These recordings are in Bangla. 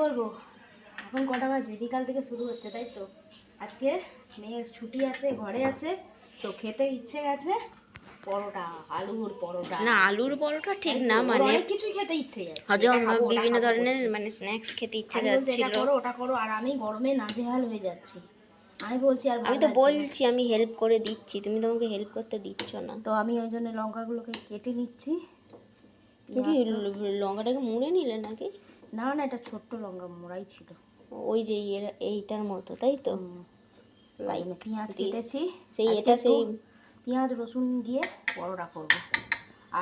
বলব এখন কটা বাজে? বিকাল থেকে শুরু হচ্ছে তাই তো? আজকে মেয়ের ছুটি আছে ঘরে আছে তো খেতে ইচ্ছে গেছে পরোটা আলুর পরোটা। না আলুর পরোটা ঠিক না মানে অনেক কিছুই খেতে ইচ্ছে হজম বিভিন্ন ধরনের মানে স্ন্যাক্স খেতে ইচ্ছে এটা করো ওটা করো আর আমি গরমে নাজেহাল হয়ে যাচ্ছি। আমি বলছি আর আমি তো বলছি আমি হেল্প করে দিচ্ছি তুমি তো আমাকে হেল্প করতে দিচ্ছ না। তো আমি ওই জন্য লঙ্কাগুলোকে কেটে নিচ্ছি। লঙ্কাটাকে মুড়ে নিলে নাকি? না না এটা ছোট্ট লঙ্কা মোড়াই ছিল। ওই যে এইটার মতো তাই তো? পেঁয়াজ কেটেছি। সেই এটা সেই পেঁয়াজ রসুন দিয়ে পরোটা করব।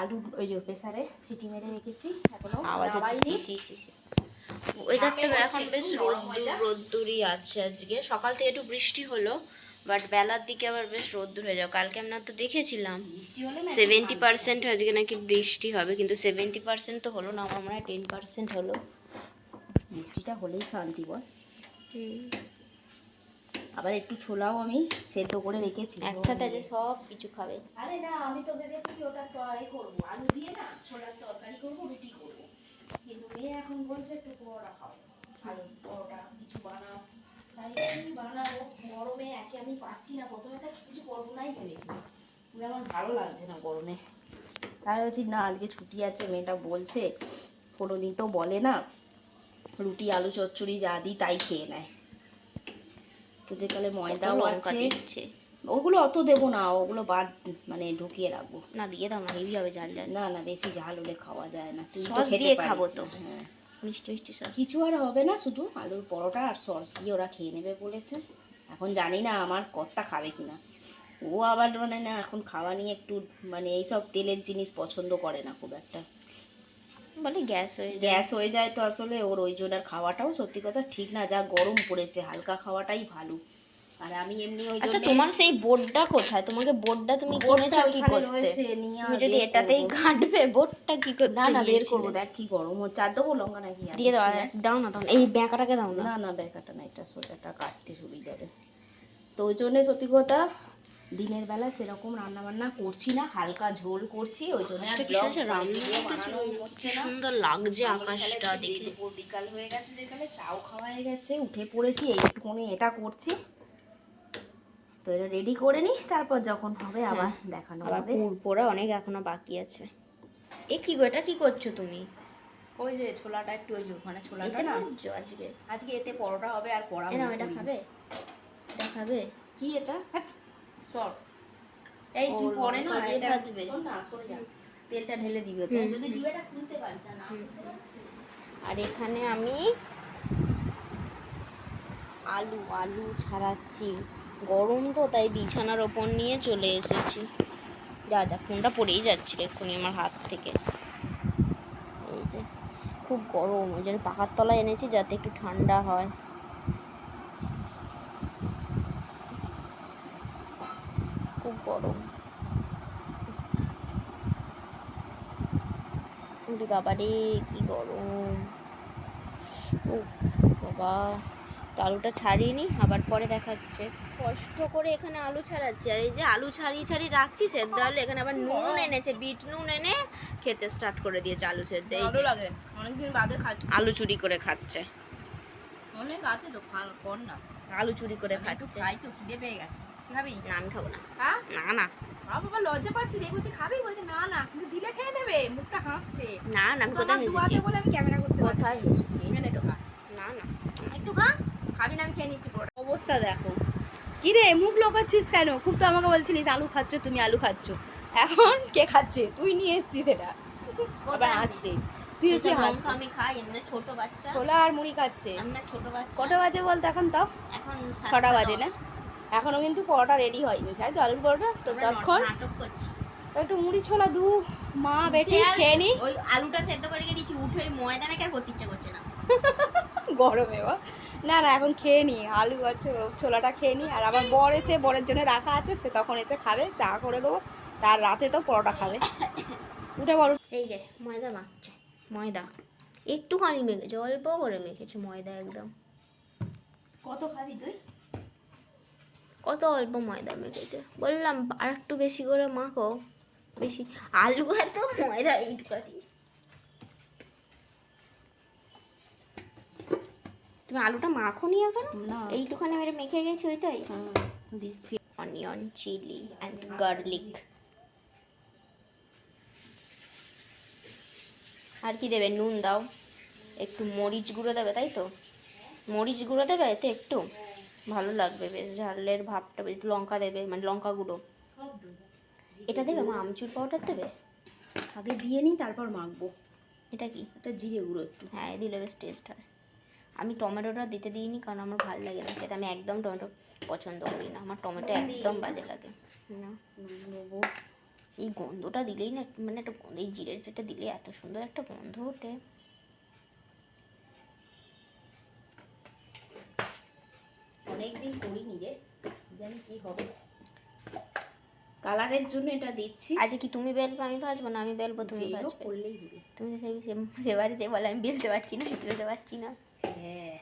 আলু ওই যে প্রেসারে সিটি মেরে রেখেছি এখনও আওয়াজ। ওয়েদারটা এখন বেশ রোদ্দুর রোদ্দুরই আছে আজকে। সকাল থেকে একটু বৃষ্টি হলো বাট বেলার দিকে আবার বেশ রোদ্দুর হয়ে যাও কালকে আমরা তো দেখেছিলাম সেভেন্টি পার্সেন্ট আজকে নাকি বৃষ্টি হবে কিন্তু সেভেন্টি পার্সেন্ট তো হলো না আমার মনে হয় টেন পার্সেন্ট হলো। বৃষ্টিটা হলেই শান্তি বল। আবার একটু ছোলাও আমি সেদ্ধ করে রেখেছি। একসাথে যে সব কিছু খাবে। আরে না আমি তো ভেবেছি কি ওটা তরকারি করব। আলু দিয়ে না ছোলার তরকারি করব রুটি করব। কিন্তু মেয়ে এখন বলছে একটু পরোটা খাও। আলু পরোটা কিছু বানাও। তাই কি বানাবো। গরমে একে আমি পাচ্ছি না প্রথমে তো কিছু করব নাই কিন্তু আমার ভালো লাগছে না গরমে। তাই বলছি না আজকে ছুটি আছে মেয়েটা বলছে। কোনো দিন তো বলে না। রুটি আলু চচ্চড়ি যা দিই তাই খেয়ে নেয়। তো যেকালে ময়দাও আছে ওগুলো অত দেবো না ওগুলো বাদ মানে ঢুকিয়ে রাখব। না দিয়ে দাও না হেভি হবে ঝাল ঝাল। না না বেশি ঝাল হলে খাওয়া যায় না। তুই তো সস দিয়ে খাব তো। হ্যাঁ। মিষ্টি মিষ্টি সস। কিছু আর হবে না শুধু আলুর পরোটা আর সস দিয়ে ওরা খেয়ে নেবে বলেছে। এখন জানি না আমার কর্তা খাবে কিনা। ও আবার মানে না এখন খাওয়া নিয়ে একটু মানে এইসব তেলের জিনিস পছন্দ করে না খুব একটা। বলে গ্যাস হয়ে গ্যাস হয়ে যায় তো আসলে ওর ওই জন্য আর খাওয়াটাও সত্যি কথা ঠিক না যা গরম পড়েছে হালকা খাওয়াটাই ভালো। আর আমি এমনি ওই আচ্ছা তোমার সেই বোর্ডটা কোথায়? তোমাকে বোর্ডটা তুমি কিনেছো কি করতে? তুমি যদি এটাতেই। ঘাঁটবে বোর্ডটা কি করতে? না না বের করব দেখ কি গরম হচ্ছে। আর দেবো লঙ্কা নাকি? দিয়ে দাও দাও না এই ব্যাঁকাটাকে দাও না। না না ব্যাকাটা না এটা সোজাটা কাটতে সুবিধা হবে। তো ওই জন্য সত্যি কথা দিনের বেলা সেরকম রান্না বান্না করছি না হালকা ঝোল করছি ওই জন্য না। সুন্দর লাগছে আকাশটা দেখে দুপুর বিকাল হয়ে গেছে যেখানে চাও খাওয়া হয়ে গেছে উঠে পড়েছি একটুখানি এটা করছি। তো এটা রেডি করে নিই তারপর যখন হবে আবার দেখানো হবে। পুর পোড়া অনেক এখনও বাকি আছে। এ কি গো এটা কি করছ তুমি? ওই যে ছোলাটা একটু ওই যে ওখানে ছোলাটা না? আজকে? আজকে এতে পরোটা হবে আর পড়া এটা খাবে? এটা খাবে? কি এটা? সর। এই তুই পরে না এটা ভাজবে। না সরে যা। তেলটা ঢেলে দিবি যদি না খুলতে পারিস না। আর এখানে আমি আলু আলু ছাড়াচ্ছি। গরম তো তাই বিছানার ওপর নিয়ে চলে এসেছি। যা যা ফোনটা পড়েই যাচ্ছিল এক্ষুনি আমার হাত থেকে। এই যে খুব গরম ওই জন্য পাখার তলায় এনেছি যাতে একটু ঠান্ডা হয় খুব গরম ওরে বাবা রে কি গরম। ও বাবা। আলুটা ছাড়িয়ে নি আবার পরে দেখাচ্ছে। কষ্ট করে এখানে আলু ছাড়াচ্ছি। আর এই যে আলু ছাড়িয়ে ছাড়িয়ে রাখছি সেদ্ধ আলু এখানে আবার নুন এনেছে বিট নুন এনে খেতে স্টার্ট করে দিয়েছে আলু সেদ্ধ। এই যে লাগে। অনেকদিন বাদে খাচ্ছি। আলু চুরি করে খাচ্ছে। অনেক আছে তো কর না। আলু চুরি করে খাচ্ছে। খাই তো খিদে পেয়ে গেছে। খাবি না আমি খাব না? হ্যাঁ? না না। বাবা লজ্জা পাচ্ছি যে বলছি খাবি বলছে না না। কিন্তু দিলে খেয়ে নেবে মুখটা হাসছে। না না আমি কোথায় হেসেছি? বলে আমি ক্যামেরা করতে কোথায় হেসেছি? এখানে তো না না। একটু খা। খাবি না আমি খেয়ে নিচ্ছি পুরোটা। অবস্থা দেখো। কি রে মুখ লোকাচ্ছিস কেন? খুব তো আমাকে বলছিলিস আলু খাচ্ছ তুমি আলু খাচ্ছ। এখন কে খাচ্ছে? তুই নিয়ে এসছিস এটা। আবার হাসছে। শুয়েছি এসব হাসছে লঙ্কা আমি খাই এমনি ছোট বাচ্চা। ছোলা আর মুড়ি খাচ্ছে। আমি ছোট বাচ্চা। কটা বাজে বলতো এখন তাও? এখন ছটা বাজে না? এখনও কিন্তু পরোটা রেডি হয়নি। তাই তো? আলুর পরোটা? তো তখন একটু মুড়ি ছোলা দু মা বেটি খেয়ে নি। ওই আলুটা সেদ্ধ করে দিচ্ছি উঠে ওই ময়দা মেখে আর করতে ইচ্ছে করছে না। গরমে বা না না এখন খেয়ে নি। আলু আর ছোলাটা খেয়ে নি। আর আবার বর এসে বরের জন্য রাখা আছে সে তখন এসে খাবে চা করে দেবো। তার রাতে তো পরোটা খাবে। উঠে বড় এই যে ময়দা মাখছে। ময়দা। একটুখানি মেখেছে অল্প করে মেখেছে ময়দা একদম। কত খাবি তুই? কত অল্প ময়দা মেখেছে। বললাম আর একটু বেশি করে মাখো। বেশি আলু এত ময়দা এইটুকানি তুমি আলুটা মাখো নি। এখন এইটুখানি মেরে মেখে গেছি ওইটাই? দিচ্ছি। অনিয়ন চিলি অ্যান্ড গার্লিক আর কি দেবে? নুন দাও। একটু মরিচ গুঁড়ো দেবে তাই তো? মরিচ গুঁড়ো দেবে এতে একটু? ভালো লাগবে বেশ ঝালের ভাবটা একটু লঙ্কা দেবে মানে লঙ্কা গুঁড়ো। এটা দেবে? মা আমচুর পাউডার দেবে? আগে দিয়ে নিই তারপর মাখবো। এটা কি? এটা জিরে গুঁড়ো একটু। হ্যাঁ দিলে বেশ টেস্ট হয়। আমি টমেটোটা দিতে দিইনি কারণ আমার ভালো লাগে না খেতে। আমি একদম টমেটো পছন্দ করি না। আমার টমেটো একদম বাজে লাগে। না। এই গন্ধটা দিলেই না মানে একটা গন্ধ এই জিরেটা দিলে এত সুন্দর একটা গন্ধ ওঠে। অনেকদিন করিনি রে। জানি কি হবে। কালারের জন্য এটা দিচ্ছি। আজকে কি তুমি বেলবে আমি ভাজবো না? আমি বেলবো তুমি ভাজবে। করলেই হবে তুমি সেবারে যে বলে আমি বেলতে পারছি না বেলতে পারছি না। হ্যাঁ।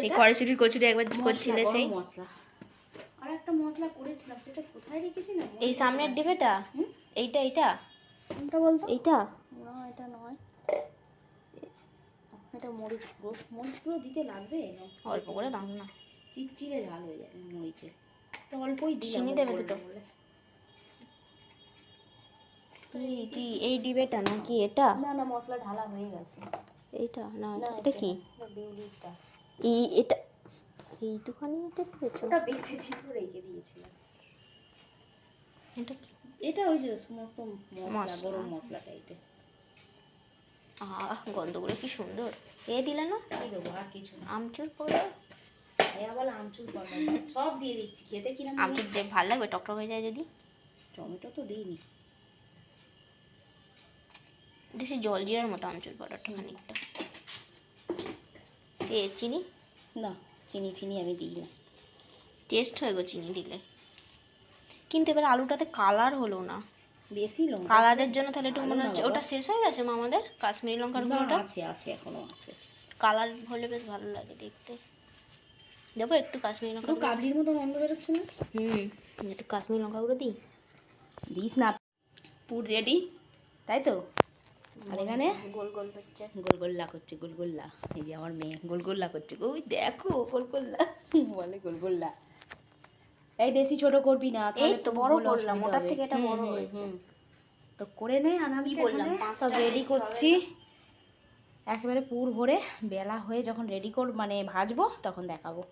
সেই কড়াইশুটির কচুরি একবার করছিলে সেই? মশলা। আর একটা মশলা করেছিলাম সেটা কোথায় রেখেছি না? এই সামনের ডিবেটা? এইটা এইটা? কোনটা বলতো? এইটা? না এটা নয়। এটা মরিচ গুঁড়ো। মরিচ গুঁড়ো দিতে লাগবে? অল্প করে দাম না। চিটচিড়ে ঝাল হয়ে যাবে মরিচে তো অল্পই চিনি দেবে দুটো? কি এই ডিবেটা নাকি এটা? না না মশলা ঢালা হয়ে গেছে। এইটা? না এটা কি? এটা এই এটা এইটুখানি এতে পেয়েছ ওটা বেঁচে ছিল রেখে দিয়েছিলাম। এটা কি? এটা ওই যে সমস্ত মশলা। গরম মশলা টাইপের আহ গন্ধগুলো কি সুন্দর। এ দিলে না? এই দেবো আর কিছু আমচুর পাউডার আবার আমচুর পাউডার সব দিয়ে দিচ্ছি খেতে কিরম আমচুর দিয়ে ভালো লাগবে টকটক হয়ে যায় যদি। টমেটো তো দিইনি। সেই জল জিরার মতো আমচুর পাউডারটা খানিকটা। এ চিনি? না চিনি ফিনি আমি দিই না। টেস্ট হয় গো চিনি দিলে। কিন্তু এবার আলুটাতে কালার হলো না। বেশি লঙ্কা কালারের জন্য তাহলে একটু মনে হচ্ছে ওটা শেষ হয়ে গেছে মা আমাদের? কাশ্মীরি লঙ্কার গুঁড়োটা? আছে আছে এখনও আছে। কালার হলে বেশ ভালো লাগে দেখতে। দেবো একটু কাশ্মীরি লঙ্কা কাবলির মতো গন্ধ বেরোচ্ছে না? হুম একটু কাশ্মীরি লঙ্কা গুঁড়ো দিই। দিস না। পুর রেডি তাই তো? আর এখানে? গোল গোল হচ্ছে। গোলগোল্লা করছে গোলগোল্লা এই যে আমার মেয়ে গোলগোল্লা করছে। ওই দেখো গোলগোল্লা বলে গোলগোল্লা এই বেশি ছোট করবি না এই তাহলে তো বড় করলাম ওটার থেকে এটা বড় হয়েছে। তো করে নে আর আমি বললাম, সব রেডি করছি? একেবারে পুর ভরে বেলা হয়ে যখন রেডি কর মানে ভাজবো তখন দেখাবো।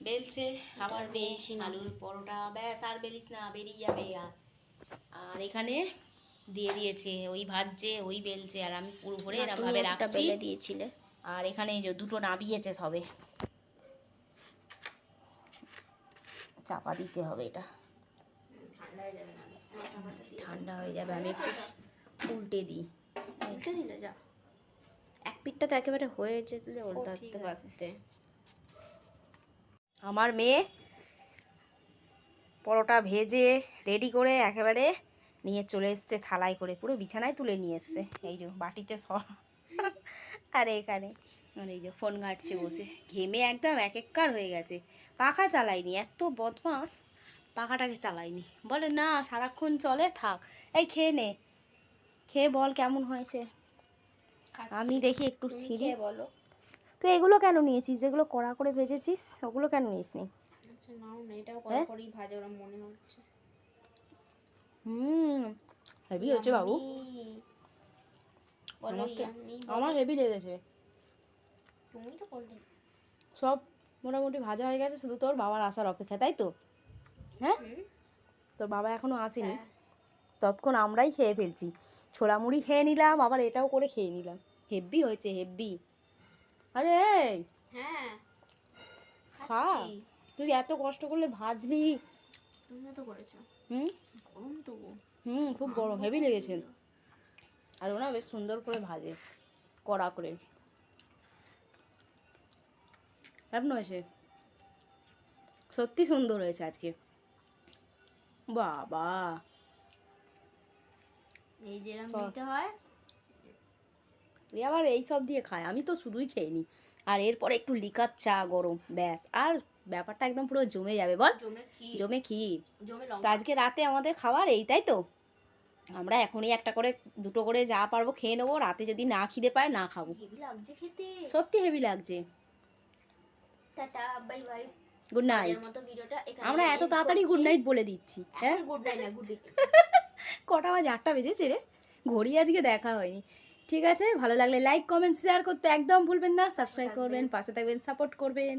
বেলছে আবার বেলছি আলুর পরোটা ব্যাস আর বেলিস না বেরিয়ে যাবে আর। এখানে দিয়ে দিয়েছে ওই ভাজছে ওই বেলছে আর আমি পুরো ভরে না, এরকম তুমি ভাবে একটা রাখছি। দিয়েছিলে। আর এখানে এই যে দুটো নাবিয়েছে সবে। চাপা দিতে হবে এটা। ঠান্ডা হয়ে যাবে আমি একটু উল্টে দিই। উল্টে দিলে যা। এক পিঠটা তো একেবারে হয়ে যেতে উল্টাতে পারতে। আমার মেয়ে পরোটা ভেজে রেডি করে একেবারে নিয়ে চলে এসছে থালায় করে পুরো বিছানায় তুলে নিয়ে এসছে। এই যে বাটিতে সব আর এখানে আর এই যে ফোন ঘাটছে বসে। ঘেমে একদম এক এককার হয়ে গেছে। পাখা চালাইনি এত বদমাস পাখাটাকে চালাইনি বলে না সারাক্ষণ চলে থাক। এই খেয়ে নে। খেয়ে বল কেমন হয়েছে? আমি দেখি একটু ছিঁড়ে বলো। তো এগুলো কেন নিয়েছিস? যেগুলো কড়া করে ভেজেছিস ওগুলো কেন নিস নি আচ্ছা এটাও হ্যাঁ? হুম হেভি হয়েছে বাবু। আমার হেভি লেগেছে। তুমি তো সব মোটামুটি ভাজা হয়ে গেছে শুধু তোর বাবার আসার অপেক্ষা তাই তো? হ্যাঁ? তোর বাবা এখনও আসেনি। হ্যাঁ। ততক্ষণ আমরাই খেয়ে ফেলছি। ছোলা মুড়ি খেয়ে নিলাম আবার এটাও করে খেয়ে নিলাম। হেভি হয়েছে হেভি। আরে হ্যাঁ খা। তুই এত কষ্ট করলে ভাজলি। তুমিও তো করেছ। হুম? গরম তো। হুম খুব গরম হেভি লেগেছে। আর ওনা বেশ সুন্দর করে ভাজে কড়া করে। কেমন হয়েছে? সত্যি সুন্দর হয়েছে আজকে। বাবা। এই যেরকম সব- দিতে হয় তুই আবার এই সব দিয়ে খায় আমি তো শুধুই খেয়ে নিই। আর এরপরে একটু লিকার চা গরম ব্যাস। আর ব্যাপারটা একদম পুরো জমে যাবে বল। জমে ক্ষীর। তো আজকে রাতে আমাদের খাবার এই তাই তো? আমরা এখনই একটা করে দুটো করে যা পারব খেয়ে নেব রাতে যদি না খিদে পায় না খাব। সত্যি হেভি লাগছে। Tata bye bye. Good night আমরা এত তাড়াতাড়ি গুড নাইট বলে দিচ্ছি হ্যাঁ? গুড নাইট গুড কটা বাজে আটটা বেজেছে রে। ঘড়ি আজকে দেখা হয়নি। ঠিক আছে? ভালো লাগলে লাইক কমেন্ট শেয়ার করতে একদম ভুলবেন না। সাবস্ক্রাইব করবেন পাশে থাকবেন সাপোর্ট করবেন।